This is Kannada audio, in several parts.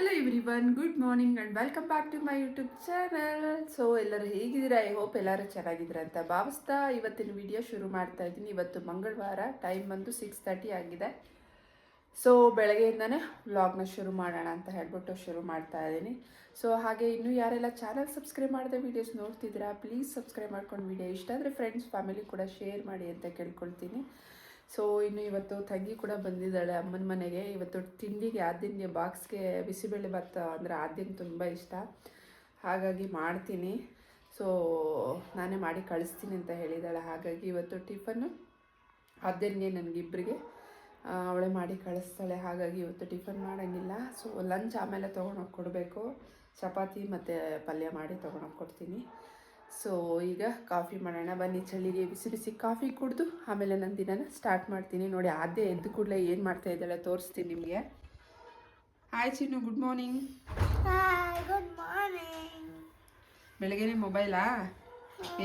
Hello everyone good morning and welcome back to my YouTube channel so ಎಲ್ಲರೂ ಹೇಗಿದ್ದೀರಾ? ಐ ಹೋಪ್ ಎಲ್ಲರೂ ಚೆನ್ನಾಗಿದ್ದೀರಾ ಅಂತ ಭಾವಿಸ್ತಾ ಇವತ್ತಿನ ವಿಡಿಯೋ ಶುರು ಮಾಡ್ತಾ ಇದ್ದೀನಿ. ಇವತ್ತು ಮಂಗಳವಾರ ಟೈಮ್ ಬಂದು ಸಿಕ್ಸ್ ತರ್ಟಿ ಆಗಿದೆ. ಸೊ ಬೆಳಗ್ಗೆಯಿಂದನೇ ವ್ಲಾಗ್ನ ಶುರು ಮಾಡೋಣ ಅಂತ ಹೇಳ್ಬಿಟ್ಟು ಶುರು ಮಾಡ್ತಾ ಇದ್ದೀನಿ. ಸೊ ಹಾಗೆ ಇನ್ನೂ ಯಾರೆಲ್ಲ ಚಾನಲ್ ಸಬ್ಸ್ಕ್ರೈಬ್ ಮಾಡದೆ ವೀಡಿಯೋಸ್ ನೋಡ್ತಿದ್ದೀರಾ ಪ್ಲೀಸ್ ಸಬ್ಸ್ಕ್ರೈಬ್ ಮಾಡ್ಕೊಂಡು ವಿಡಿಯೋ ಇಷ್ಟ ಆದರೆ ಫ್ರೆಂಡ್ಸ್ ಫ್ಯಾಮಿಲಿ ಕೂಡ ಶೇರ್ ಮಾಡಿ ಅಂತ ಕೇಳ್ಕೊಳ್ತೀನಿ. ಸೊ ಇನ್ನು ಇವತ್ತು ತಂಗಿ ಕೂಡ ಬಂದಿದ್ದಾಳೆ ಅಮ್ಮನ ಮನೆಗೆ. ಇವತ್ತು ತಿಂಡಿಗೆ ಆದ್ಯನಿಗೆ ಬಾಕ್ಸ್ಗೆ ಬಿಸಿಬೇಳೆ ಭತ್ತ ಅಂದರೆ ಆದ್ಯನ ತುಂಬ ಇಷ್ಟ. ಹಾಗಾಗಿ ಮಾಡ್ತೀನಿ. ಸೊ ನಾನೇ ಮಾಡಿ ಕಳಿಸ್ತೀನಿ ಅಂತ ಹೇಳಿದ್ದಾಳೆ. ಹಾಗಾಗಿ ಇವತ್ತು ಟಿಫನ್ನು ಆದ್ಯನಿಗೆ ನನಗಿಬ್ಬರಿಗೆ ಅವಳೆ ಮಾಡಿ ಕಳಿಸ್ತಾಳೆ. ಹಾಗಾಗಿ ಇವತ್ತು ಟಿಫನ್ ಮಾಡೋಂಗಿಲ್ಲ. ಸೊ ಲಂಚ್ ಆಮೇಲೆ ತೊಗೊಂಡೋಗಿ ಕೊಡಬೇಕು. ಚಪಾತಿ ಮತ್ತು ಪಲ್ಯ ಮಾಡಿ ತೊಗೊಂಡೋಗಿ ಕೊಡ್ತೀನಿ. ಸೊ ಈಗ ಕಾಫಿ ಮಾಡೋಣ. ಬನ್ನಿ ಚಳಿಗೆ ಬಿಸಿ ಬಿಸಿ ಕಾಫಿ ಕುಡಿದು ಆಮೇಲೆ ನನ್ನ ದಿನನ ಸ್ಟಾರ್ಟ್ ಮಾಡ್ತೀನಿ. ನೋಡಿ ಅದೇ ಎದ್ದು ಕೂಡಲೇ ಏನು ಮಾಡ್ತಾ ಇದ್ದಾಳೆ ತೋರಿಸ್ತೀನಿ ನಿಮಗೆ. Hi Chinnu good morning good morning ಬೆಳಗ್ಗೆ ಬೆಳಗ್ಗೆನೇ ಮೊಬೈಲಾ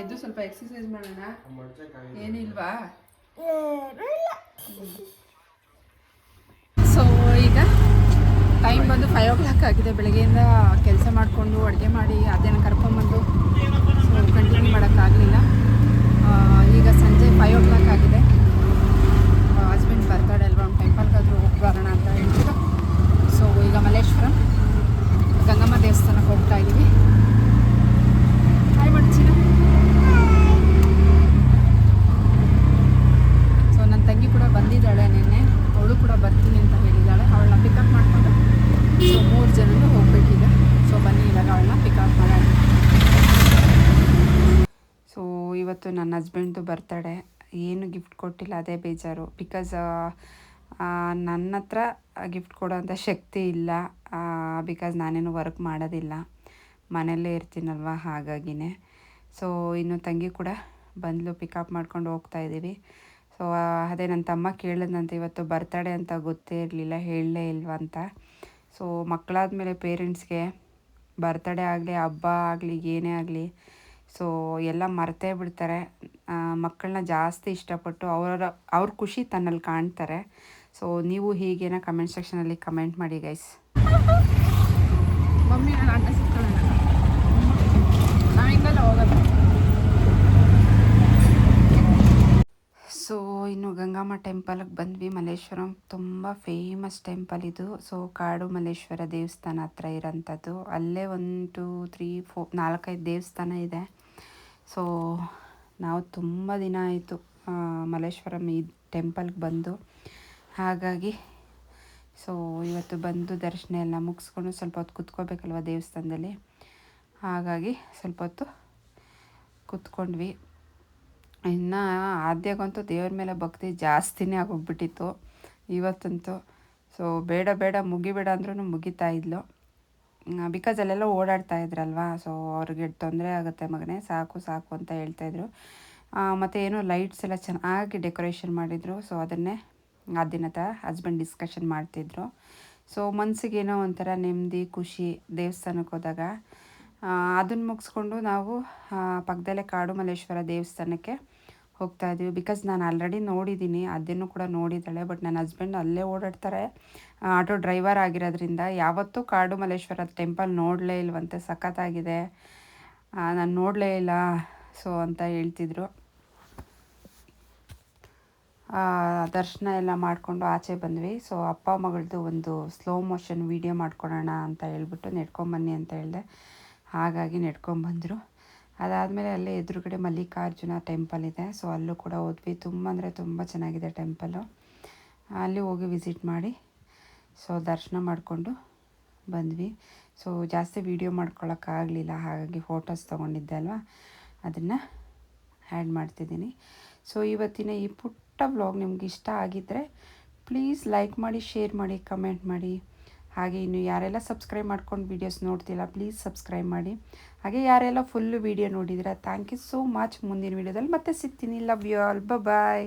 ಎದ್ದು ಸ್ವಲ್ಪ ಎಕ್ಸಸೈಸ್ ಮಾಡೋಣ. ಏನಿಲ್ವಾ? ಸೊ ಈಗ ಟೈಮ್ ಬಂದು ಫೈವ್ ಓ ಕ್ಲಾಕ್ ಆಗಿದೆ. ಬೆಳಗ್ಗೆಯಿಂದ ಕೆಲಸ ಮಾಡಿಕೊಂಡು ಅಡುಗೆ ಮಾಡಿ ಅದೇನು ಕರ್ಕೊಂಬಂದು ಸೊ ಕಂಟಿನ್ಯೂ ಮಾಡೋಕ್ಕಾಗಲಿಲ್ಲ ಈಗ ಸಂಜೆ ಫೈವ್ ಓ ಕ್ಲಾಕ್ ಆಗಿದೆ ಹಸ್ಬೆಂಡ್ ಬರ್ತಾಡೆ ಅಲ್ವಾ ಒಂದು ಟೆಂಪಲ್ಗಾದರೂ ಹೋಗಿ ಬರೋಣ ಅಂತ ಹೇಳ್ಬಿಟ್ಟು ಸೊ ಈಗ ಮಲ್ಲೇಶ್ವರಂ ಗಂಗಮ್ಮ ದೇವಸ್ಥಾನಕ್ಕೆ ಹೋಗ್ತಾ ಇದ್ದೀವಿ ಹಾಯ್ ಮಾಡ್ತೀನ ಸೊ ನನ್ನ ತಂಗಿ ಕೂಡ ಬಂದಿದ್ದಾಳೆ ನಿನ್ನೆ ಅವಳು ಕೂಡ ಬರ್ತೀನಿ ಅಂತ ಹೇಳಿದ್ದಾಳೆ ಅವಳನ್ನ ಪಿಕಪ್ ಮಾಡಿಕೊಂಡು ಸೊ ಮೂರು ಜನನು ಹೋಗ್ಬೇಕೀಗ ಸೊ ಬನ್ನಿ ಇವಾಗ ಅವಳನ್ನ ಪಿಕಪ್ ಮಾಡೋಣ ಸೊ ಇವತ್ತು ನನ್ನ ಹಸ್ಬೆಂಡ್ದು ಬರ್ತಡೆ ಏನು ಗಿಫ್ಟ್ ಕೊಟ್ಟಿಲ್ಲ, ಅದೇ ಬೇಜಾರು. ಬಿಕಾಸ್ ನನ್ನ ಹತ್ರ ಗಿಫ್ಟ್ ಕೊಡೋಂಥ ಶಕ್ತಿ ಇಲ್ಲ. ಬಿಕಾಸ್ ನಾನೇನು ವರ್ಕ್ ಮಾಡೋದಿಲ್ಲ. ಮನೆಯಲ್ಲೇ ಇರ್ತೀನಲ್ವ ಹಾಗಾಗಿನೇ. ಸೊ ಇನ್ನು ತಂಗಿ ಕೂಡ ಬಂದ್ಲು ಪಿಕಪ್ ಮಾಡ್ಕೊಂಡು ಹೋಗ್ತಾ ಇದ್ದೀವಿ ಸೊ ಅದೇ ನನ್ನ ತಮ್ಮ ಕೇಳಿದ್ನಂತೆ, ಇವತ್ತು ಬರ್ತಡೆ ಅಂತ ಗೊತ್ತೇ ಇರಲಿಲ್ಲ, ಹೇಳಲೇ ಇಲ್ವ ಅಂತ. ಸೊ ಮಕ್ಕಳಾದ ಮೇಲೆ ಪೇರೆಂಟ್ಸ್ಗೆ ಬರ್ತಡೇ ಆಗಲಿ, ಹಬ್ಬ ಆಗಲಿ, ಏನೇ ಆಗಲಿ ಸೊ ಎಲ್ಲ ಮರ್ತೇ ಬಿಡ್ತಾರೆ. ಮಕ್ಕಳನ್ನ ಜಾಸ್ತಿ ಇಷ್ಟಪಟ್ಟು ಅವರ ಅವ್ರ ಖುಷಿ ತನ್ನಲ್ಲಿ ಕಾಣ್ತಾರೆ. ಸೊ ನೀವು ಹೀಗೇನ ಕಮೆಂಟ್ ಸೆಕ್ಷನಲ್ಲಿ ಕಮೆಂಟ್ ಮಾಡಿ ಗೈಸ್ ಮಮ್ಮಿ ನಾನು ಅಣ್ಣ ಸಿಗ್ತಾಳೆ ನಾನು ಹೋಗೋದು ಸೊ ಇನ್ನು ಗಂಗಮ್ಮ ಟೆಂಪಲ್ಗೆ ಬಂದ್ವಿ. ಮಲ್ಲೇಶ್ವರಂ ತುಂಬ ಫೇಮಸ್ ಟೆಂಪಲ್ ಇದು. ಸೊ ಕಾಡು ಮಲ್ಲೇಶ್ವರ ದೇವಸ್ಥಾನ ಹತ್ರ ಇರೋಂಥದ್ದು. ಅಲ್ಲೇ ಒನ್ ಟೂ ತ್ರೀ ಫೋ ನಾಲ್ಕೈದು ದೇವಸ್ಥಾನ ಇದೆ. ಸೊ ನಾವು ತುಂಬ ದಿನ ಆಯಿತು ಮಲ್ಲೇಶ್ವರಂ ಈ ಟೆಂಪಲ್ಗೆ ಬಂದು. ಹಾಗಾಗಿ ಸೊ ಇವತ್ತು ಬಂದು ದರ್ಶನ ಎಲ್ಲ ಮುಗಿಸ್ಕೊಂಡು ಸ್ವಲ್ಪ ಹೊತ್ತು ಕುತ್ಕೋಬೇಕಲ್ವ ದೇವಸ್ಥಾನದಲ್ಲಿ? ಹಾಗಾಗಿ ಸ್ವಲ್ಪ ಹೊತ್ತು ಕುತ್ಕೊಂಡ್ವಿ. ಇನ್ನು ಆದ್ಯಾಗಂತೂ ದೇವ್ರ ಮೇಲೆ ಭಕ್ತಿ ಜಾಸ್ತಿನೇ ಆಗೋಗ್ಬಿಟ್ಟಿತ್ತು ಇವತ್ತಂತೂ. ಸೊ ಬೇಡ ಬೇಡ, ಮುಗಿಬೇಡ ಅಂದ್ರೂ ಮುಗಿತಾ ಇದ್ಲು. ಬಿಕಾಸ್ ಅಲ್ಲೆಲ್ಲ ಓಡಾಡ್ತಾ ಇದ್ರಲ್ವಾ? ಸೊ ಅವ್ರಿಗೆ ತೊಂದರೆ ಆಗುತ್ತೆ ಮಗನೇ. ಸಾಕು ಸಾಕು ಅಂತ ಹೇಳ್ತಾಯಿದ್ರು ಮತ್ತು ಏನೋ ಲೈಟ್ಸ್ ಎಲ್ಲ ಚೆನ್ನಾಗಿ ಡೆಕೋರೇಷನ್ ಮಾಡಿದರು. ಸೊ ಅದನ್ನೇ ಆ ಥರ ಹಸ್ಬೆಂಡ್ ಡಿಸ್ಕಷನ್ ಮಾಡ್ತಿದ್ರು. ಸೊ ಮನಸ್ಸಿಗೇನೋ ಒಂಥರ ನೆಮ್ಮದಿ, ಖುಷಿ ದೇವಸ್ಥಾನಕ್ಕೆ ಹೋದಾಗ ಅದನ್ನು ಮುಗಿಸ್ಕೊಂಡು ನಾವು ಪಕ್ಕದಲ್ಲೇ ಕಾಡು ಮಲ್ಲೇಶ್ವರ ದೇವಸ್ಥಾನಕ್ಕೆ ಹೋಗ್ತಾ ಇದ್ದೀವಿ ಬಿಕಾಸ್ ನಾನು ಆಲ್ರೆಡಿ ನೋಡಿದ್ದೀನಿ ಅದನ್ನು ಕೂಡ ನೋಡಿದ್ದಾಳೆ. ಬಟ್ ನನ್ನ ಹಸ್ಬೆಂಡ್ ಅಲ್ಲೇ ಓಡಾಡ್ತಾರೆ. ಆಟೋ ಡ್ರೈವರ್ ಆಗಿರೋದ್ರಿಂದ ಯಾವತ್ತೂ ಕಾಡು ಮಲ್ಲೇಶ್ವರ ಟೆಂಪಲ್ ನೋಡಲೇ ಇಲ್ವಂತೆ. ಸಖತ್ತಾಗಿದೆ. ನಾನು ನೋಡಲೇ ಇಲ್ಲ. ಸೊ ಅಂತ ಹೇಳ್ತಿದ್ರು. ದರ್ಶನ ಎಲ್ಲ ಮಾಡಿಕೊಂಡು ಆಚೆ ಬಂದ್ವಿ. ಸೊ ಅಪ್ಪ ಮಗಳದ್ದು ಒಂದು ಸ್ಲೋ ಮೋಷನ್ ವೀಡಿಯೋ ಮಾಡ್ಕೊಳೋಣ ಅಂತ ಹೇಳ್ಬಿಟ್ಟು ನೆಡ್ಕೊಂಬನ್ನಿ ಅಂತ ಹೇಳಿದೆ. ಹಾಗಾಗಿ ನೆಡ್ಕೊಂಬಂದರು. ಅದಾದಮೇಲೆ ಅಲ್ಲೇ ಎದುರುಗಡೆ ಮಲ್ಲಿಕಾರ್ಜುನ ಟೆಂಪಲ್ ಇದೆ. ಸೊ ಅಲ್ಲೂ ಕೂಡ ಹೋದ್ವಿ. ತುಂಬ ಅಂದರೆ ತುಂಬ ಚೆನ್ನಾಗಿದೆ ಟೆಂಪಲ್ಲು ಅಲ್ಲಿ ಹೋಗಿ ವಿಸಿಟ್ ಮಾಡಿ ಸೊ ದರ್ಶನ ಮಾಡಿಕೊಂಡು ಬಂದ್ವಿ. ಸೊ ಜಾಸ್ತಿ ವೀಡಿಯೋ ಮಾಡ್ಕೊಳ್ಳೋಕ್ಕಾಗಲಿಲ್ಲ ಹಾಗಾಗಿ ಫೋಟೋಸ್ ತೊಗೊಂಡಿದ್ದೆ ಅಲ್ವಾ? ಅದನ್ನು ಆ್ಯಡ್ ಮಾಡ್ತಿದ್ದೀನಿ. ಸೊ ಇವತ್ತಿನ ಈ ಪುಟ್ಟ ಬ್ಲಾಗ್ ನಿಮ್ಗೆ ಇಷ್ಟ ಆಗಿದ್ದರೆ ಪ್ಲೀಸ್ ಲೈಕ್ ಮಾಡಿ ಶೇರ್ ಮಾಡಿ ಕಮೆಂಟ್ ಮಾಡಿ. ಹಾಗೆ ಇನ್ನು ಯಾರೆಲ್ಲ ಸಬ್ಸ್ಕ್ರೈಬ್ ಮಾಡ್ಕೊಂಡು ವೀಡಿಯೋಸ್ ನೋಡ್ತಿಲ್ಲ ಪ್ಲೀಸ್ ಸಬ್ಸ್ಕ್ರೈಬ್ ಮಾಡಿ. ಹಾಗೆ ಯಾರೆಲ್ಲ ಫುಲ್ಲು ವೀಡಿಯೋ ನೋಡಿದಿರ ಥ್ಯಾಂಕ್ ಯು ಸೋ ಮಚ್ ಮುಂದಿನ ವೀಡಿಯೋದಲ್ಲಿ ಮತ್ತೆ ಸಿಗ್ತೀನಿ. Love you all bye